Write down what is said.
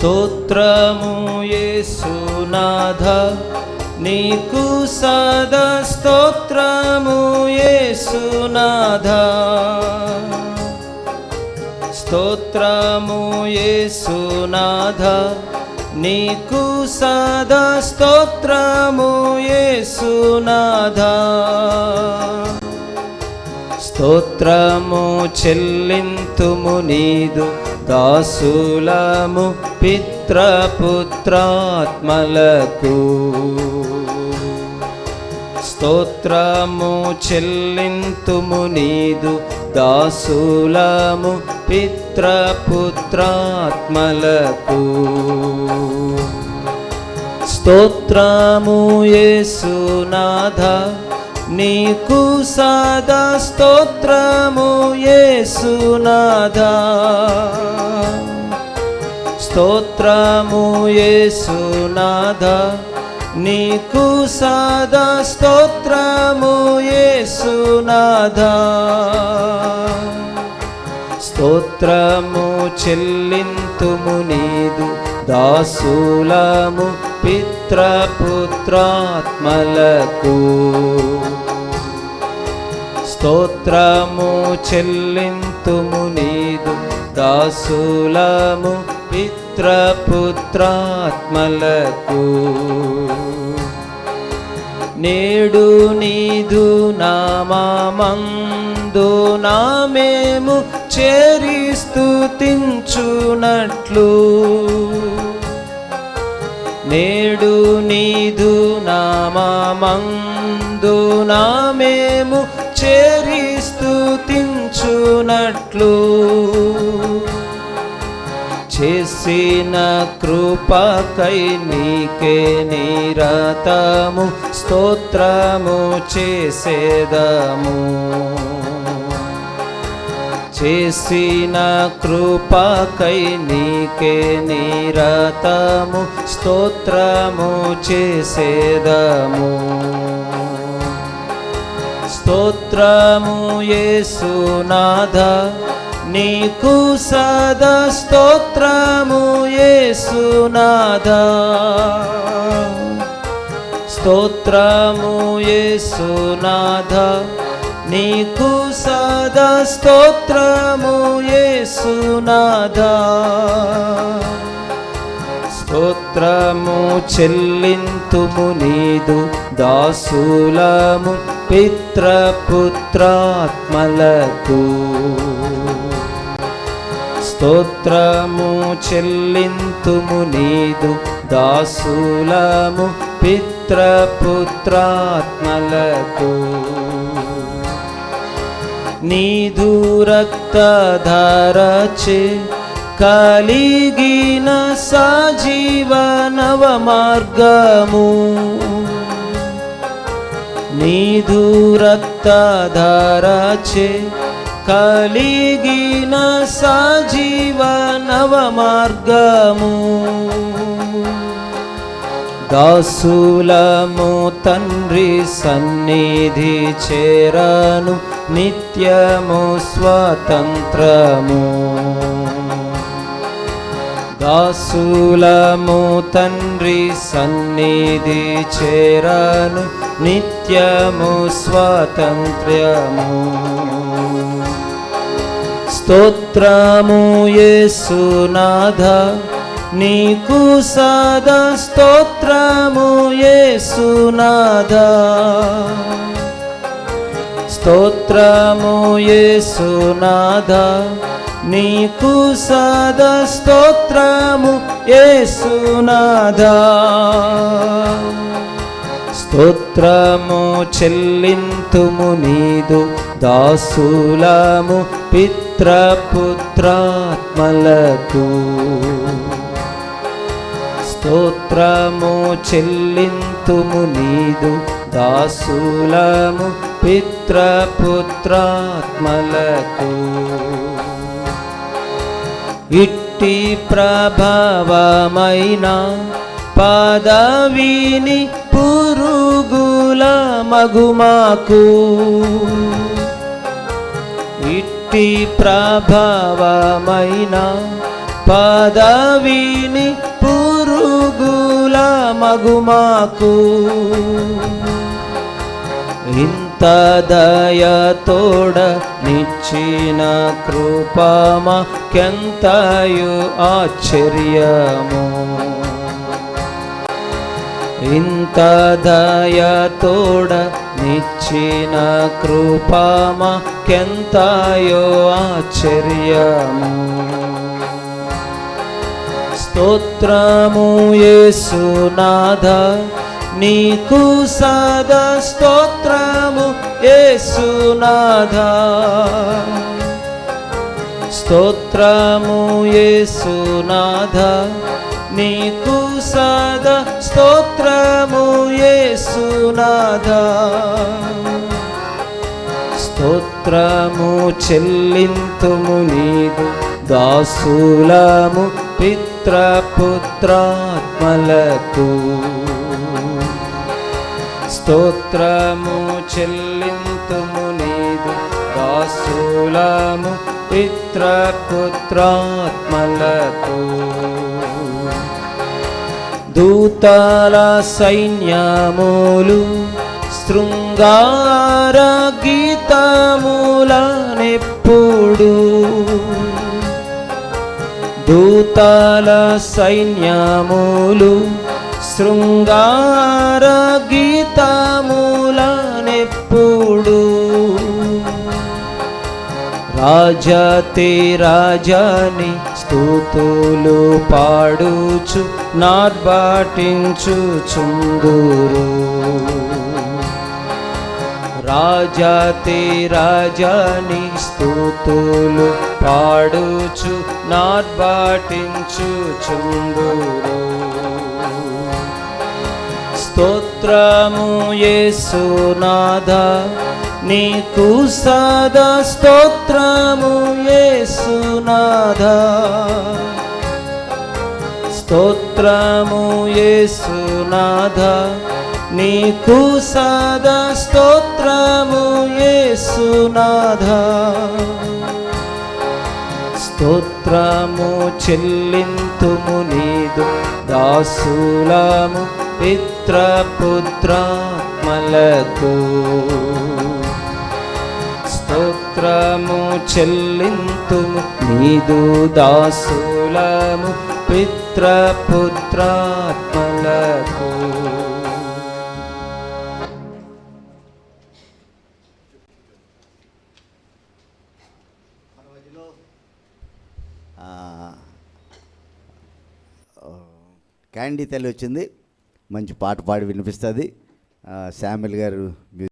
స్తోత్రము యేసునాథ నీకు సదా స్తోత్రము యేసునాథ స్తోత్రము యేసునాథ నీకు సదా స్తోత్రము యేసునాథ స్తోత్రము చెల్లింతుము నీదు. దాసులము పిత్రపుత్రాత్మలకు స్తోత్రము చెల్లింతుము నీదు దాసులము పిత్రపుత్రాత్మలకు. స్తోత్రము యేసునాథ నీకు సదా స్తోత్రము యేసునాథ స్తోత్రము యేసునాథ నీకు సదా స్తోత్రము యేసునాథ స్తోత్రము చెల్లింతుము నీదు దాసులము పిత్రపుత్రాత్మలకు. స్తోత్రము చెల్లింతుము నీదు. దాసులము పిత్రపుత్రాత్మలకు. నేడు నీదు నామందు నామేము చేరి స్తుతించునట్లు. నేడు నీదు నామందు నామే స్తుతించునట్లు చేసిన కృపకై నీకే నిరతము స్తోత్రము చేసేదము. చేసిన కృపకై నీకే నిరతము స్తోత్రము చేసేదము. స్తోత్రము యేసునాథ నీకు సదా స్తోత్రము యేసునాథ. స్తోత్రము యేసునాథ నీకు సదా స్తోత్రము యేసునాథ. స్తోత్రము చెల్లింతుము నీదు దాసులము పిత్రపుత్రాత్మలకు. స్తోత్రము చెల్లింతుము నీదు దాసులము పిత్రపుత్రాత్మలకు. నీదు రక్తధారచే కలిగిన సజీవనవ మార్గము నీదు రక్తధారచే కలిగిన సజీవనవ మార్గము దాసులము తండ్రి సన్నిధి చేరను నిత్యము స్వాతంత్రము. దాసులము తండ్రి సన్నిధి చేరను నిత్యము స్వాతంత్ర్యము. స్తోత్రము యేసునాథ నీకు సదా స్తోత్రము యేసునాథ స్తోత్రము యేసునాథ నీకు సదా స్తోత్రము యేసునాథ స్తోత్రము చెల్లింతుము నీదు దాసులము పిత్రపుత్రాత్మలకు. స్తోత్రము చెల్లింతుము నీదు దాసులము పిత్రపుత్రాత్మలకు. ఇట్టి ప్రభావమైన పదవిని పురుగుల మగుమాకు. ఇట్టి ప్రభావమైన పదవిని పురుగుల మగుమాకు. ఇంత దయ తోడ నిచ్చిన కృపమా కెంతయు ఆశ్చర్యము. ఇంత దయతోడ నిచ్చిన కృపమా ఆశ్చర్యము. స్తోత్రము యేసునాథ నీకు సదా స్తోత్రము యేసునాథ. స్తోత్రము యేసునాథ. నీకు సదా స్తోత్రము యేసునాథ. స్తోత్రము చెల్లింతుము నీకు దాసులము పిత్రపుత్రాత్మలకు స్తోత్రము చెల్లి పిత్ర పిత్రపుత్రాత్మలకు దూతాల సైన్యములు శృంగార గీతములనెప్పుడు దూతాల సైన్యములు శృంగార గీతములనెప్పుడు రాజా తే రాజాని స్తూతులు పాడుచు నార్బాటించు చుందురు. రాజాతే రాజాని స్తూతులు పాడుచు నార్బాటించు చుందురు. స్తోత్రము యేసునాథ నీకు సదా స్తోత్రము యేసునాథ స్తోత్రము యేసునాథ నీకు సదా స్తోత్రము యేసునాథ స్తోత్రము చెల్లింతుము నీదు దాసులము పిత్రపుత్రాత్మలకు. స్తోత్రము చెల్లింతుము నీదు దాసులము పిత్రపుత్రాత్మలకు. క్యాండీ తల్లి వచ్చింది. మంచి పాట పాడి వినిపిస్తుంది. శామ్యుల్ గారు